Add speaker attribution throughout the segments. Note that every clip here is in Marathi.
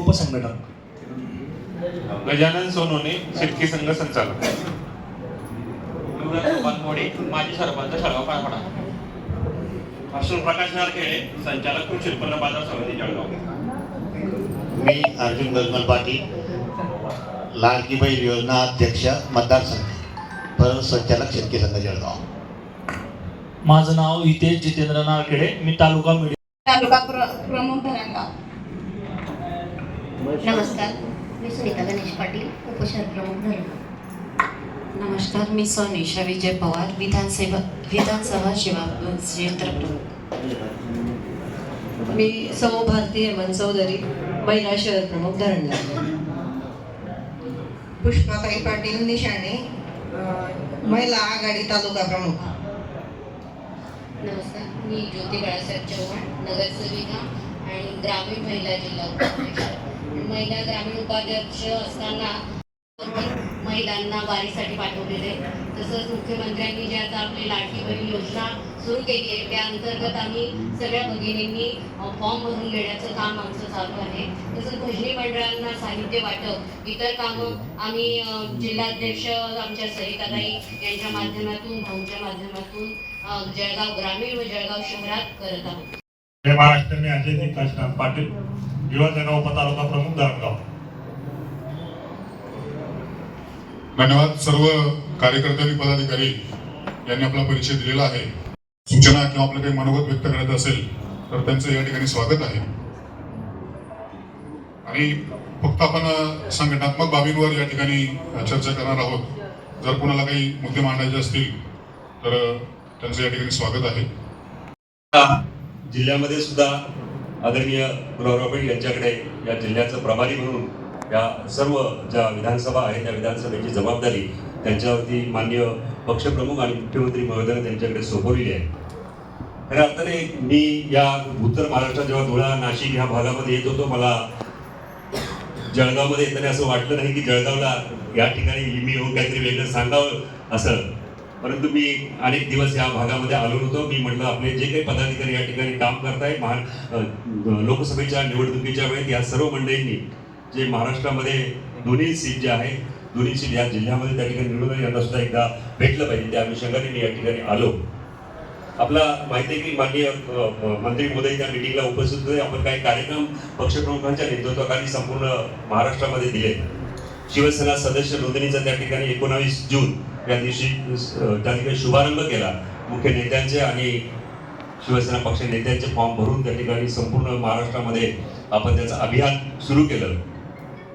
Speaker 1: उपसंघटक.
Speaker 2: गजानन सोनवणे शेतकी संघ संचालक.
Speaker 3: माजी सरपंच पारपाडा. असून प्रकाश नारखेडे संचालक कृषी उत्पन्न बाजार समिती जळगाव.
Speaker 4: मी अर्जुन गजमल पाटील लाडकी बहीण योजना अध्यक्ष मतदारसंघ परत संचालक शेतकी संघ जळगाव.
Speaker 1: माझं नाव हितेश जितेंद्र नारखेडे मी तालुका मीडिया
Speaker 5: तालुका प्र प्रमुख धरणगाव
Speaker 6: नमस्कार मी सुनीता गणेश पाटील उपशहर प्रमुख धरण
Speaker 7: नमस्कार मी सोनिशा विजय पवार विधानसभा विधानसभा सेवा क्षेत्र प्रमुख.
Speaker 8: मी सौ भारती हेमंत चौधरी महिला शहर प्रमुख धरणला
Speaker 5: पुष्पाताई पाटील निशाणे महिला आघाडी तालुका प्रमुख.
Speaker 6: नमस्कार मी ज्योती बाळासाहेब चव्हाण नगरसेविका आणि ग्रामीण महिला जिल्हा महिला ग्रामीण उपाध्यक्ष असताना महिलांना वारीसाठी पाठवलेले. तसंच मुख्यमंत्र्यांनी जे आता आपली लाडकी बहीण योजना सुरू केली आहे त्या अंतर्गत आम्ही सगळ्या भगिनींनी फॉर्म भरून घेण्याचं काम आमचं चालू आहे. तसंच भजनी मंडळांना साहित्य वाटप इतर कामं आम्ही जिल्हाध्यक्ष आमच्या सरिताताई यांच्या माध्यमातून भाऊंच्या माध्यमातून जळगाव ग्रामीण व जळगाव शहरात करत आहोत.
Speaker 2: जय महाराष्ट्र मी अजय काशीनाथ पाटील युवा उपतालुका प्रमुख धरणगाव
Speaker 9: धन्यवाद सर्व कार्यकर्ते आणि पदाधिकारी यांनी आपला परिचय दिलेला आहे. सूचना किंवा आपलं काही मनोगत व्यक्त करायचं असेल तर त्यांचं या ठिकाणी स्वागत आहे. आणि फक्त आपण संघटनात्मक बाबींवर या ठिकाणी चर्चा करणार आहोत. जर कोणाला काही मुद्दे मांडायचे असतील तर त्यांचं या ठिकाणी स्वागत आहे.
Speaker 10: जिल्ह्यामध्ये सुद्धा आदरणीय गुलाबराव यांच्याकडे या जिल्ह्याचं प्रभारी म्हणून या सर्व ज्या विधानसभा आहेत त्या विधानसभेची जबाबदारी त्यांच्यावरती मान्य पक्षप्रमुख आणि मुख्यमंत्री महोदयाने त्यांच्याकडे सोपवलेली आहे. खऱ्या अर्थाने मी या उत्तर महाराष्ट्रात जेव्हा धुळा नाशिक ह्या भागामध्ये येत होतो मला जळगावमध्ये येताना असं वाटलं नाही की जळगावला या ठिकाणी मी येऊन काहीतरी वेगळं सांगावं असं परंतु मी अनेक दिवस या भागामध्ये आलो नव्हतो मी म्हटलं आपले जे काही पदाधिकारी या ठिकाणी काम करताय महा लोकसभेच्या निवडणुकीच्या वेळेत या सर्व मंडळींनी जे महाराष्ट्रामध्ये दोन्ही सीट जे आहे दोन्ही सीट या जिल्ह्यामध्ये त्या ठिकाणी निवडून यांना सुद्धा एकदा भेटलं पाहिजे. त्या अनुषंगाने मी या ठिकाणी आलो. आपला माहिती आहे की माननीय मंत्री मोदी त्या मिटिंगला उपस्थित होते. आपण काही कार्यक्रम पक्षप्रमुखांच्या नेतृत्वाखाली संपूर्ण महाराष्ट्रामध्ये दिले शिवसेना सदस्य नोंदणीचा त्या ठिकाणी एकोणावीस जून या दिवशी त्यांनी त्या ठिकाणी शुभारंभ केला. मुख्य नेत्यांचे आणि शिवसेना पक्ष नेत्यांचे फॉर्म भरून त्या ठिकाणी संपूर्ण महाराष्ट्रामध्ये आपण त्याचं अभियान सुरू केलं.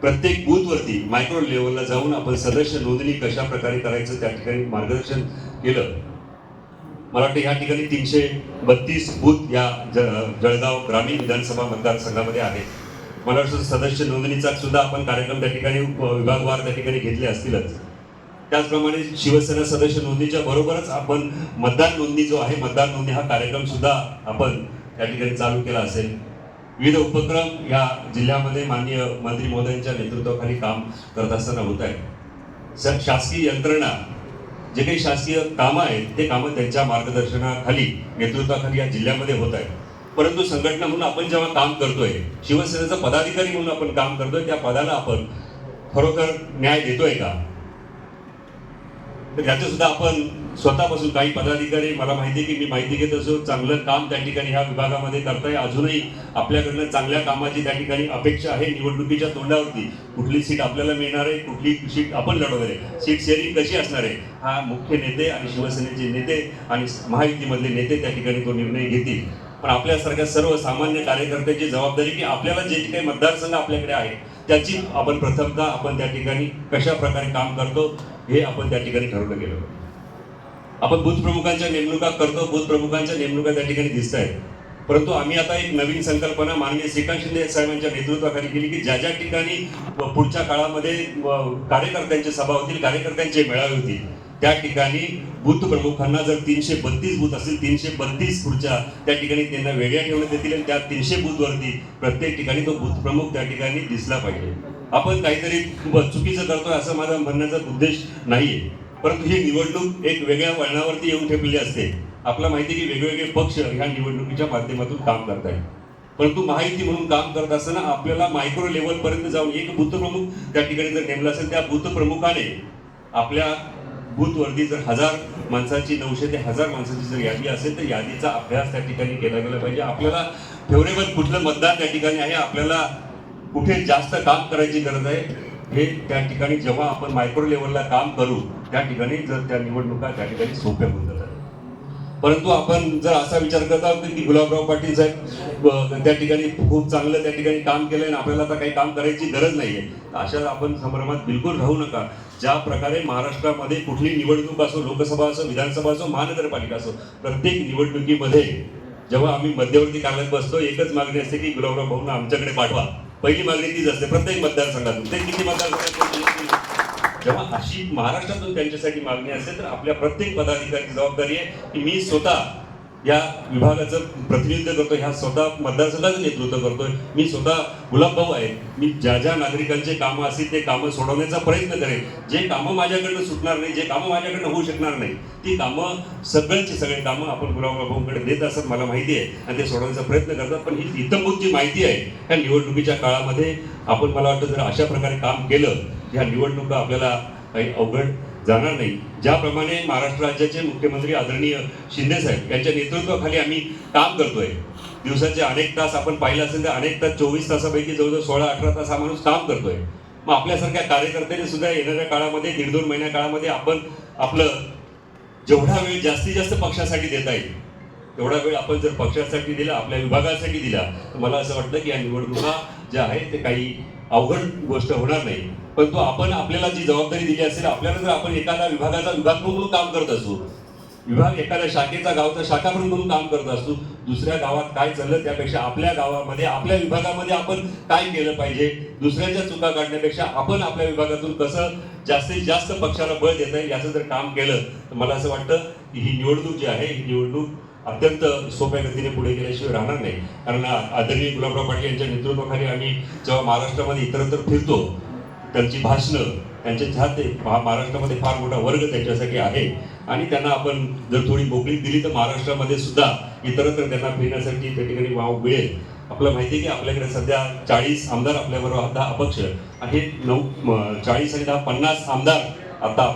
Speaker 10: प्रत्येक बूथवरती मायक्रो लेवलला जाऊन आपण सदस्य नोंदणी कशा प्रकारे करायचं त्या ठिकाणी मार्गदर्शन केलं. मला वाटतं या ठिकाणी तीनशे बत्तीस बूथ या ज- जळगाव ग्रामीण विधानसभा मतदारसंघामध्ये आहेत. मला वाटतं सदस्य नोंदणीचा सुद्धा आपण कार्यक्रम त्या ठिकाणी विभागवार त्या ठिकाणी घेतले असतीलच. त्याचप्रमाणे शिवसेना सदस्य नोंदणीच्या बरोबरच आपण मतदान नोंदणी जो आहे मतदान नोंदणी हा कार्यक्रम सुद्धा आपण त्या ठिकाणी चालू केला असेल. विविध उपक्रम या जिल्ह्यामध्ये माननीय मंत्री महोदयांच्या नेतृत्वाखाली काम करत असताना होत आहे सर शासकीय यंत्रणा जे काही शासकीय कामं आहेत ते कामं त्यांच्या मार्गदर्शनाखाली नेतृत्वाखाली या जिल्ह्यामध्ये होत आहेत. परंतु संघटना म्हणून आपण जेव्हा काम करतोय शिवसेनेचा पदाधिकारी म्हणून आपण काम करतोय त्या पदाला आपण खरोखर न्याय देतोय का? तर याचं सुद्धा आपण स्वतःपासून काही पदाधिकारी मला माहिती आहे की मी माहिती घेत असो चांगलं काम त्या ठिकाणी ह्या विभागामध्ये करताय. अजूनही आपल्याकडनं चांगल्या कामाची त्या ठिकाणी अपेक्षा आहे निवडणुकीच्या तोंडावरती. कुठली सीट आपल्याला मिळणार आहे कुठली सीट आपण लढवणार आहे सीट शेअरिंग कशी असणार आहे हा मुख्य नेते आणि शिवसेनेचे नेते आणि महायुतीमधले नेते त्या ठिकाणी तो निर्णय घेतील. पण आपल्यासारख्या सर्व सामान्य कार्यकर्त्याची जबाबदारी की आपल्याला जे काही मतदारसंघ आपल्याकडे आहे त्याची आपण प्रथमता आपण त्या ठिकाणी कशा प्रकारे काम करतो हे आपण त्या ठिकाणी ठरवलं गेलं. आपण बूथ प्रमुखांच्या नेमणुका करतो बूथ प्रमुखांच्या नेमणुका त्या ठिकाणी दिसत आहेत परंतु आम्ही आता एक नवीन संकल्पना माननीय श्रीकांत शिंदे साहेबांच्या नेतृत्वाखाली केली की ज्या ज्या ठिकाणी पुढच्या काळामध्ये कार्यकर्त्यांच्या सभा होतील कार्यकर्त्यांचे मेळावे होतील त्या ठिकाणी बूथ प्रमुखांना जर तीनशे बत्तीस बूथ असतील तीनशे बत्तीस पुढच्या त्या ठिकाणी त्यांना वेगळ्या ठेवण्यात येतील आणि त्या तीनशे बूथवरती प्रत्येक ठिकाणी तो बूथ प्रमुख त्या ठिकाणी दिसला पाहिजे. आपण काहीतरी चुकीचं करतोय असं माझा म्हणण्याचा उद्देश नाहीये. परंतु ही निवडणूक एक वेगळ्या वळणावरती येऊन ठेपलेली असते. आपला माहिती की वेगवेगळे पक्ष ह्या निवडणुकीच्या माध्यमातून काम करत आहेत परंतु माहिती म्हणून काम करत असताना आपल्याला मायक्रो लेवलपर्यंत जाऊन एक बुद्ध प्रमुख त्या ठिकाणी जर नेमला असेल त्या बूथ प्रमुखाने आपल्या बूथवरती जर हजार माणसाची नऊशे ते हजार माणसाची जर यादी असेल तर यादीचा अभ्यास त्या ठिकाणी केला गेला पाहिजे. आपल्याला फेवरेबल कुठलं मतदान त्या ठिकाणी आहे आपल्याला कुठे जास्त काम करायची गरज आहे हे त्या ठिकाणी जेव्हा आपण मायक्रो लेवलला काम करू त्या ठिकाणी जर त्या निवडणुका त्या ठिकाणी सोप्या होतील. परंतु आपण जर असा विचार करत आहोत की गुलाबराव पाटील साहेब त्या ठिकाणी खूप चांगलं त्या ठिकाणी काम केलंय आणि आपल्याला आता काही काम करायची गरज नाही आहे अशा आपण संभ्रमात बिलकुल राहू नका. ज्या प्रकारे महाराष्ट्रामध्ये कुठली निवडणूक असो लोकसभा असो विधानसभा असो महानगरपालिका असो प्रत्येक निवडणुकीमध्ये जेव्हा आम्ही मध्यवर्ती काढत बसतो एकच मागणी असते की गुलाबराव भाऊंना आमच्याकडे पाठवा. पहिली मागणी तीच असते प्रत्येक मतदारसंघातून. ते किती मतदारसंघात जेव्हा अशी महाराष्ट्रातून त्यांच्यासाठी मागणी असेल तर आपल्या प्रत्येक पदाधिकारी जबाबदारी आहे की मी स्वतः या विभागाचं प्रतिनिधित्व करतो ह्या स्वतः मतदारसंघाचं नेतृत्व करतोय. मी स्वतः गुलाबभाऊ आहे मी ज्या ज्या नागरिकांचे कामं असतील ते कामं सोडवण्याचा प्रयत्न करेन. जे कामं माझ्याकडनं सुटणार नाही जे कामं माझ्याकडनं होऊ शकणार नाही ती कामं सगळ्यांची सगळी कामं आपण गुलाबभाऊंकडे देत असत मला माहिती आहे. आणि ते सोडवण्याचा प्रयत्न करतात. पण ही इतंभूत जी माहिती आहे. ह्या निवडणुकीच्या काळामध्ये आपण मला वाटतं जर अशा प्रकारे काम केलं ह्या निवडणुका आपल्याला काही अवघड जाणार नाही. ज्याप्रमाणे महाराष्ट्र राज्याचे मुख्यमंत्री आदरणीय शिंदे साहेब यांच्या नेतृत्वाखाली आम्ही काम करतोय. दिवसाचे अनेक तास आपण पाहिलं असेल तर अनेक तास चोवीस तासापैकी जवळजवळ सोळा अठरा तास हा माणूस काम करतोय. मग आपल्यासारख्या कार्यकर्त्याने सुद्धा येणाऱ्या काळामध्ये दीड दोन महिन्या काळामध्ये आपण आपलं जेवढा वेळ जास्तीत जास्त पक्षासाठी देता येईल तेवढा वेळ आपण जर पक्षासाठी दिला आपल्या विभागासाठी दिला तर मला असं वाटतं की या निवडणुका ज्या आहेत ते काही अवघड गोष्ट होणार नाही. परंतु आपण आपल्याला जी जबाबदारी दिली असेल आपल्याला जर आपण एखाद्या विभागाचा विभाग म्हणून काम करत असू विभाग एखाद्या शाखेचा गावचा शाखा म्हणून म्हणून काम करत असू दुसऱ्या गावात काय चाललं त्यापेक्षा आपल्या गावामध्ये आपल्या विभागामध्ये आपण काय केलं पाहिजे? दुसऱ्याच्या चुका काढण्यापेक्षा आपण आपल्या विभागातून कसं जास्तीत जास्त पक्षाला बळ देता येईल याचं जर काम केलं तर मला असं वाटतं की ही निवडणूक जी आहे ही निवडणूक अत्यंत सोप्या गतीने पुढे गेल्याशिवाय राहणार नाही. कारण आदरणीय गुलाबराव पाटील यांच्या नेतृत्वाखाली आम्ही जेव्हा महाराष्ट्रामध्ये इतरत्र फिरतो त्यांची भाषणं त्यांचे चाहते महा महाराष्ट्रामध्ये फार मोठा वर्ग त्यांच्यासाठी आहे. आणि त्यांना आपण जर थोडी मोकळीक दिली तर महाराष्ट्रामध्ये सुद्धा इतरत्र त्यांना फिरण्यासाठी त्या ठिकाणी वाव मिळेल. आपलं माहिती आहे की आपल्याकडे सध्या चाळीस आमदार आपल्याबरोबर दहा अपक्ष. आहे नऊ चाळीस आणि दहा पन्नास आमदार आता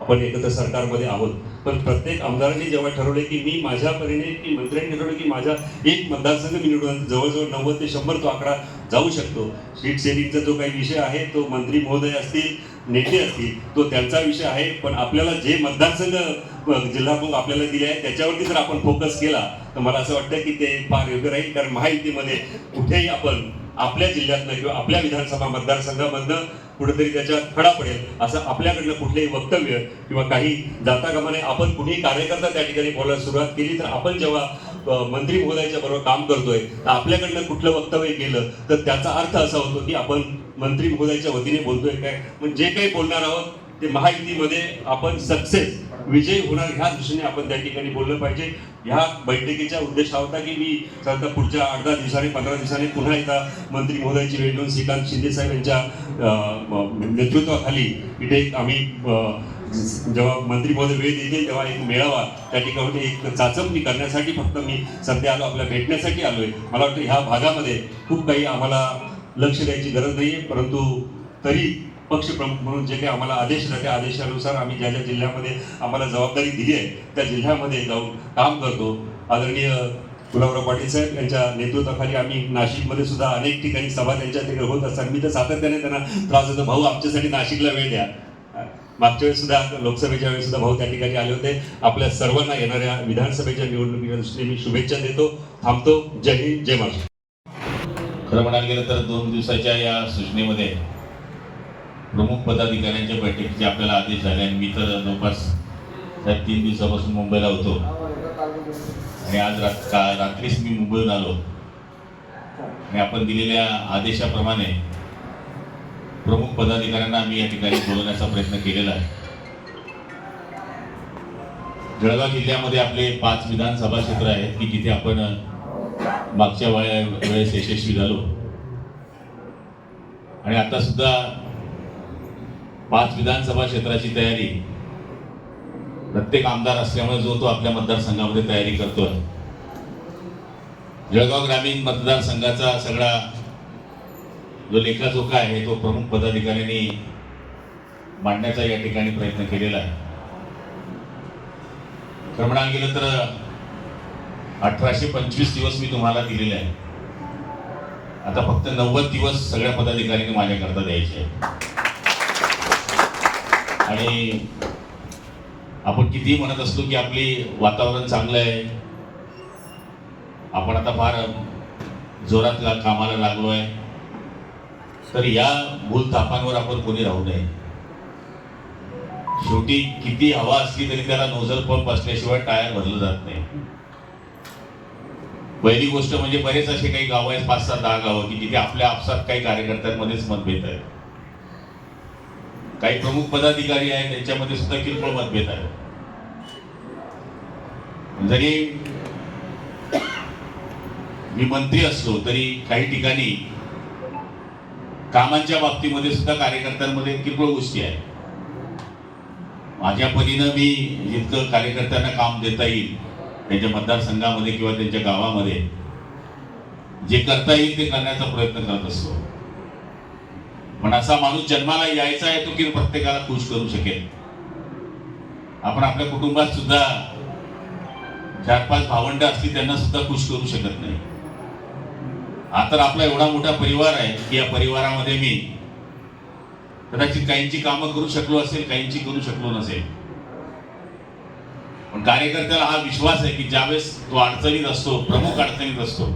Speaker 10: आपण एकत्र सरकारमध्ये आहोत. पण प्रत्येक आमदारांनी जेव्हा ठरवले की मी माझ्या परीने की मंत्र्यांनी ठरवलं की माझ्या एक मतदारसंघ मी निवडून जवळजवळ नव्वद ते शंभर तो आकडा जाऊ शकतो. सीट सेलिंगचा जो काही विषय आहे तो मंत्री महोदय असतील नेते असतील तो त्यांचा विषय आहे. पण आपल्याला जे मतदारसंघ जिल्हाप्रमुख आपल्याला दिले आहे त्याच्यावरती जर आपण फोकस केला तर मला असं वाटतं की ते फार योग्य राहील. कारण महायुतीमध्ये कुठेही आपण आपल्या जिल्ह्यातनं किंवा आपल्या विधानसभा मतदारसंघामधनं कुठेतरी त्याच्यात खडा पडेल असं आपल्याकडनं कुठलंही वक्तव्य किंवा काही जातागमाने आपण कुठेही कार्यकर्ता त्या ठिकाणी बोलायला सुरुवात केली तर आपण जेव्हा मंत्री महोदयाच्या बरोबर काम करतोय तर आपल्याकडनं कुठलं वक्तव्य केलं तर त्याचा अर्थ असा होतो की आपण मंत्री महोदयाच्या वतीने बोलतोय काय? म्हणजे जे काही बोलणार आहोत ते महायुतीमध्ये आपण सक्सेस विजय होणार ह्या दृष्टीने आपण त्या ठिकाणी बोललं पाहिजे. ह्या बैठकीचा उद्देश हा होता की मी साधारणतः पुढच्या आठ दहा दिवसांनी पंधरा दिवसांनी पुन्हा एकदा मंत्री महोदयाची भेट घेऊन श्रीकांत शिंदे साहेब यांच्या नेतृत्वाखाली इथे आम्ही जेव्हा मंत्री महोदय वेळ देतील तेव्हा एक मेळावा त्या ठिकाणी एक चाचपणी करण्यासाठी फक्त मी सध्या आलो आपल्या भेटण्यासाठी आलो आहे मला वाटतं ह्या भागामध्ये खूप काही आम्हाला लक्ष द्यायची गरज नाही आहे परंतु तरी पक्षप्रमुख म्हणून जे काही आम्हाला आदेश आहेत आदेशानुसार आम्ही ज्या ज्या जिल्ह्यामध्ये आम्हाला जबाबदारी दिली आहे त्या जिल्ह्यामध्ये जाऊन काम करतो. आदरणीय गुलाबराव पाटील साहेब यांच्या नेतृत्वाखाली आम्ही नाशिकमध्ये सुद्धा अनेक ठिकाणी सभा त्यांच्या तिकडे होत असतात. मी तर सातत्याने त्यांना त्रास होतो भाऊ आमच्यासाठी नाशिकला वेळ द्या. मागच्या वेळेस सुद्धा लोकसभेच्या वेळेस सुद्धा भाऊ त्या ठिकाणी आले होते. आपल्या सर्वांना येणाऱ्या विधानसभेच्या निवडणुकीच्या दृष्टीने मी शुभेच्छा देतो. थांबतो. जय हिंद जय महाराष्ट्र.
Speaker 11: खरं म्हणायला गेलं तर दोन दिवसाच्या या सूचनेमध्ये प्रमुख पदाधिकाऱ्यांच्या बैठकीचे आपल्याला आदेश झाले आणि मी तर जवळपास साहेब तीन दिवसापासून मुंबईला होतो. आणि आज रात का रात्रीच मी मुंबईहून आलो. आणि आपण दिलेल्या आदेशाप्रमाणे प्रमुख पदाधिकाऱ्यांना आम्ही या ठिकाणी बोलवण्याचा प्रयत्न केलेला आहे. जळगाव जिल्ह्यामध्ये आपले पाच विधानसभा क्षेत्र आहेत की जिथे आपण मागच्या वेळेस यशस्वी झालो. आणि आता सुद्धा पाच विधानसभा क्षेत्राची तयारी. प्रत्येक आमदार असल्यामुळे जो तो आपल्या मतदारसंघामध्ये तयारी करतोय. जळगाव ग्रामीण मतदारसंघाचा सगळा जो लेखाजोखा आहे तो प्रमुख पदाधिकाऱ्यांनी मांडण्याचा या ठिकाणी प्रयत्न केलेला आहे. खरं म्हणायला गेलं तर अठराशे पंचवीस दिवस मी तुम्हाला दिलेले आहे आता फक्त नव्वद दिवस सगळ्या पदाधिकाऱ्यांनी माझ्याकरता द्यायचे आहे आणि आपण कितीही म्हणत असतो की आपली वातावरण चांगलं आहे. आपण आता फार जोरात ला- कामाला लागलो आहे तर या भूलथापांवर आपण कोणी राहू नये. शेवटी किती हवा असली तरी त्याला नोझल पंप असल्याशिवाय टायर भरलं जात नाही. पहिली गोष्ट म्हणजे बरेच असे काही गाव आहेत पाच सात दहा गावं की जिथे आपल्या आपसात काही कार्यकर्त्यांमध्येच मतभेद आहेत. काही प्रमुख पदाधिकारी आहेत त्यांच्यामध्ये सुद्धा किरकोळ मतभेद आहे जरी मी मंत्री असलो तरी काही ठिकाणी कामांच्या बाबतीमध्ये सुद्धा कार्यकर्त्यांमध्ये किरकोळ गोष्टी आहेत. माझ्या परीनं मी जितकं कार्यकर्त्यांना काम देता येईल त्यांच्या मतदारसंघामध्ये किंवा त्यांच्या गावामध्ये जे करता येईल ते करण्याचा प्रयत्न करत असतो. पण असा माणूस जन्माला यायचा आहे तो की प्रत्येकाला खुश करू शकेल. आपण आपल्या कुटुंबात सुद्धा चार पाच भावंड असली त्यांना सुद्धा खुश करू शकत नाही. हा तर आपला एवढा मोठा परिवार आहे की या परिवारामध्ये मी कदाचित काहींची कामं करू शकलो असेल काहींची करू शकलो नसेल. पण कार्यकर्त्याला हा विश्वास आहे की ज्यावेळेस तो अडचणीत असतो प्रमुख अडचणीत असतो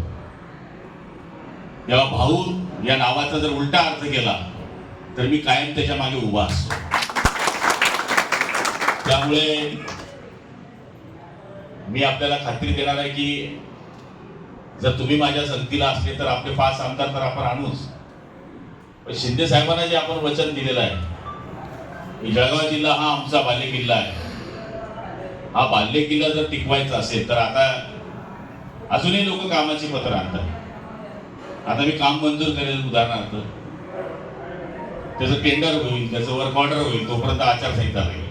Speaker 11: तेव्हा भाऊ या नावाचा जर उलटा अर्थ केला तर मी कायम त्याच्यामागे उभा असतो. त्यामुळे मी आपल्याला खात्री देणार आहे की जर तुम्ही माझ्या संगतीला असले तर आपले पाच आमदार तर आपण आणूच. पण शिंदे साहेबांना जे आपण वचन दिलेलं आहे जळगाव जिल्हा हा आमचा बाल्य किल्ला आहे. हा बाल्य किल्ला जर टिकवायचा असेल तर आता अजूनही लोक कामाची पत्र आणतात. आता मी काम मंजूर करेल उदाहरणार्थ. त्याचं टेंडर होईल त्याचं वर्क ऑर्डर होईल तोपर्यंत आचारसंहिता नाही.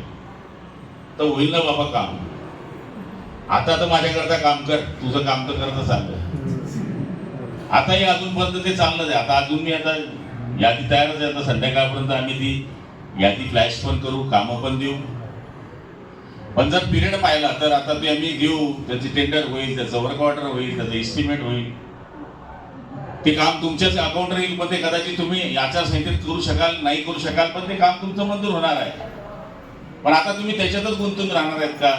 Speaker 11: तर होईल ना बाबा काम. आता तर माझ्याकरता काम कर तुझं काम तर करत चाललं आताही अजूनपर्यंत ते चाललंच आहे. आता अजून मी आता यादी तयारच आहे आता संध्याकाळपर्यंत आम्ही ती यादी फ्लॅश पण करू कामं पण देऊ. पण जर पिरियड पाहिला तर आता ते आम्ही घेऊ त्याची टेंडर होईल त्याचं वर्क ऑर्डर होईल त्याचं एस्टिमेट होईल. ते काम तुमच्याच अकाउंट राहील पण ते कदाचित तुम्ही याच्या संहितेत करू शकाल नाही करू शकाल पण ते काम तुमचं मंजूर होणार आहे. पण आता तुम्ही त्याच्यातच गुंतून राहणार आहेत का?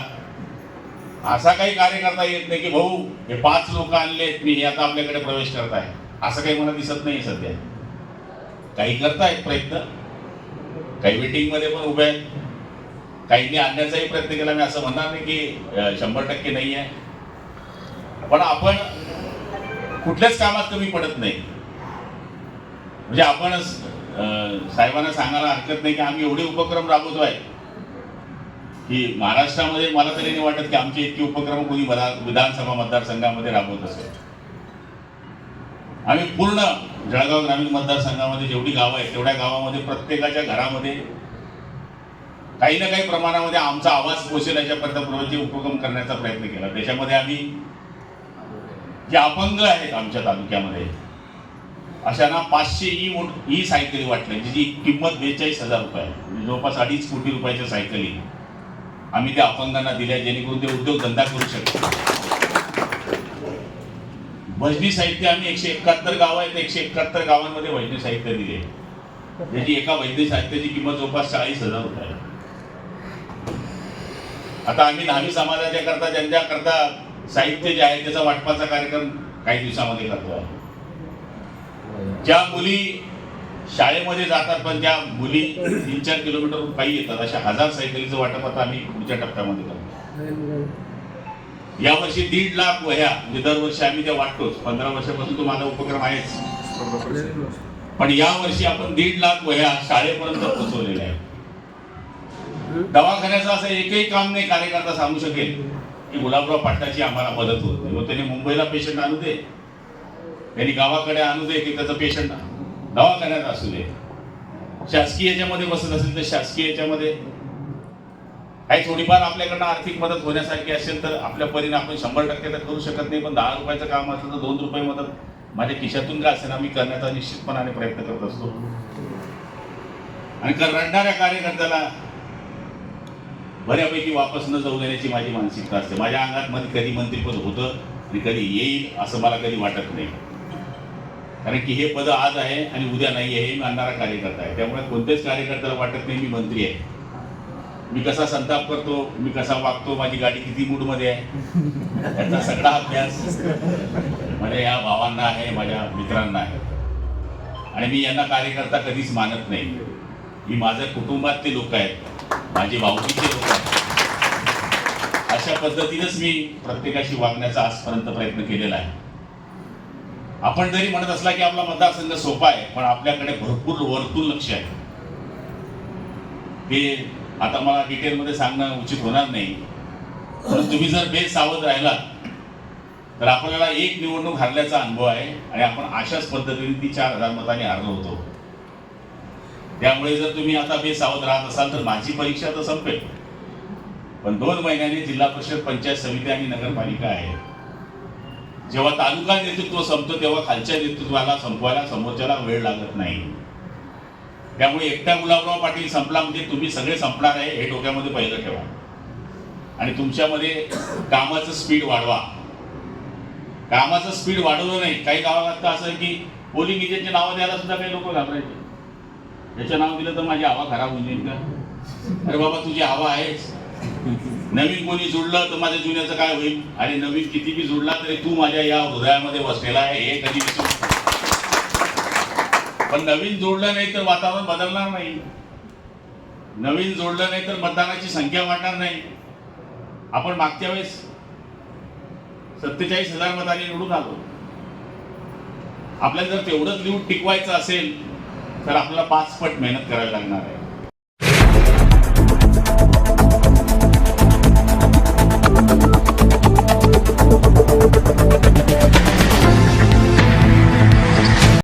Speaker 11: असा काही कार्य करता येत नाही की भाऊ हे पाच लोक आणले मी हे आता आपल्याकडे प्रवेश करत आहे. असं काही मला दिसत नाही सध्या. काही करतायत प्रयत्न. काही meeting मध्ये पण उभे आहेत. काहींनी आणण्याचाही प्रयत्न केला. मी असं म्हणणार नाही की शंभर टक्के नाही आहे. पण आपण कुठल्याच कामात कमी पडत नाही. म्हणजे आपण साहेबांना सांगायला हरकत नाही की आम्ही एवढे उपक्रम राबवतोय. की महाराष्ट्रामध्ये मला तरी नाही वाटत की आमचे इतके उपक्रम कोणी विधानसभा मतदारसंघामध्ये राबवत असेल. आम्ही पूर्ण जळगाव ग्रामीण मतदारसंघामध्ये जेवढी गावं आहेत तेवढ्या गावामध्ये प्रत्येकाच्या घरामध्ये काही ना काही प्रमाणामध्ये आमचा आवाज पोचेल याच्यापर्यंत उपक्रम करण्याचा प्रयत्न केला. त्याच्यामध्ये आम्ही जे अपंग आहेत आमच्या तालुक्यामध्ये. अशांना पाचशे ई मोठ ई सायकली वाटल्या जी किंमत बेचाळीस हजार रुपये म्हणजे जवळपास अडीच कोटी रुपयाच्या सायकली. आम्ही त्या अपंगांना दिल्या जेणेकरून ते उद्योगधंदा करू शकतो भजनी साहित्य आम्ही एकशे एकाहत्तर गाव आहेत. एकशे एकाहत्तर गावांमध्ये भजनी साहित्य दिले. त्याची एका वैद्य साहित्याची किंमत जवळपास चाळीस हजार रुपये आता आम्ही न्हावी समाजाच्या करता ज्यांच्या करता साहित्य जे आहे त्याचा वाटपाचा कार्यक्रम काही दिवसामध्ये करतो आहे ज्या मुली शाळेमध्ये जातात पण त्या मुली तीन चार किलोमीटर पायी येतात. अशा हजार सायकलीचं वाटप आता आम्ही पुढच्या टप्प्यामध्ये करतो. यावर्षी दीड लाख वह्या म्हणजे दरवर्षी आम्ही त्या वाटतोच. पंधरा वर्षापासून तो माझा उपक्रम आहेच. पण यावर्षी आपण दीड लाख वह्या शाळेपर्यंत पोहोचवलेल्या आहेत. दवाखान्याचं असं एकही काम नाही कार्यकर्ता सांगू शकेल. की गुलाबराव पाटलाची आम्हाला मदत होत नाही. त्यांनी मुंबईला पेशंट आणू दे. त्यांनी गावाकडे आणू दे की त्याचा पेशंट दवाखान्यात असू दे. शासकीय याच्यामध्ये बसत असेल तर शासकीय याच्यामध्ये. काही थोडीफार आपल्याकडनं आर्थिक मदत होण्यासारखी असेल तर आपल्या परीने आपण शंभर टक्के तर करू शकत नाही पण दहा रुपयाचं काम असलं तर दोन रुपये मदत माझ्या खिशातून का असेल मी करण्याचा निश्चितपणाने प्रयत्न करत असतो. आणि रडणाऱ्या कार्यकर्त्याला बऱ्यापैकी वापस न जाऊ देण्याची माझी मानसिकता असते. माझ्या अंगात मध्ये कधी मंत्रीपद होतं आणि कधी येईल असं मला कधी वाटत नाही. कारण की हे पद आज आहे आणि उद्या नाही आहे हे मानणारा कार्यकर्ता आहे. त्यामुळे कोणत्याच कार्यकर्त्याला वाटत नाही मी मंत्री आहे. मी कसा संताप करतो मी कसा वागतो माझी गाडी किती मूडमध्ये आहे याचा सगळा अभ्यास माझ्या या भावांना आहे माझ्या मित्रांना आहे. आणि मी यांना कार्यकर्ता कधीच मानत नाही. मी माझ्या कुटुंबातले लोक आहेत. माझे भाऊकीचे लोक अशा पद्धतीनेच मी प्रत्येकाशी वागण्याचा आजपर्यंत प्रयत्न केलेला आहे. आपण जरी म्हणत असला की आपला मतदारसंघ सोपा आहे पण आपल्याकडे भरपूर वर्तूल लक्ष आहे. ते आता मला डिटेलमध्ये सांगणं उचित होणार नाही. पण तुम्ही जर बेसावध राहिलात तर आपल्याला एक निवडणूक हरल्याचा अनुभव आहे आणि आपण अशाच पद्धतीने ती चार हजार मताने हरलो होतो. त्यामुळे जर तुम्ही आता बेसावध राहत असाल तर माझी परीक्षा तर संपेल. पण दोन महिन्याने जिल्हा परिषद पंचायत समिती आणि नगरपालिका आहे. जेव्हा तालुका नेतृत्व संपतं तेव्हा खालच्या नेतृत्वाला संपवायला समोरच्याला वेळ लागत नाही. त्यामुळे एकटा गुलाबराव पाटील संपला म्हणजे तुम्ही सगळे संपणार आहे हे डोक्यामध्ये पहिलं ठेवा. आणि तुमच्यामध्ये कामाचं स्पीड वाढवा. कामाचं स्पीड वाढवलं नाही. काही गावात तर असं की पोलिंग एजंटच्या नावं द्यायला सुद्धा काही लोक घाबरायचे. त्याचं नाव दिलं तर माझी हवा खराब होऊन जाईल का? अरे बाबा तुझी हवा आहेस नवीन कोणी जुडलं तर माझ्या जुन्याचं काय होईल? आणि नवीन किती बी जुडला तरी तू माझ्या या हृदयामध्ये बसलेला आहे हे कधी विसरू पण नवीन जोडलं नाही तर वातावरण बदलणार नाही. नवीन जोडलं नाही तर मतदानाची संख्या वाढणार नाही. आपण मागच्या वेळेस सत्तेचाळीस हजार मताने निवडून आलो. आपल्याला जर तेवढंच लिहून टिकवायचं असेल तर आपल्याला पाच पट मेहनत करायला लागणार आहे Thank you.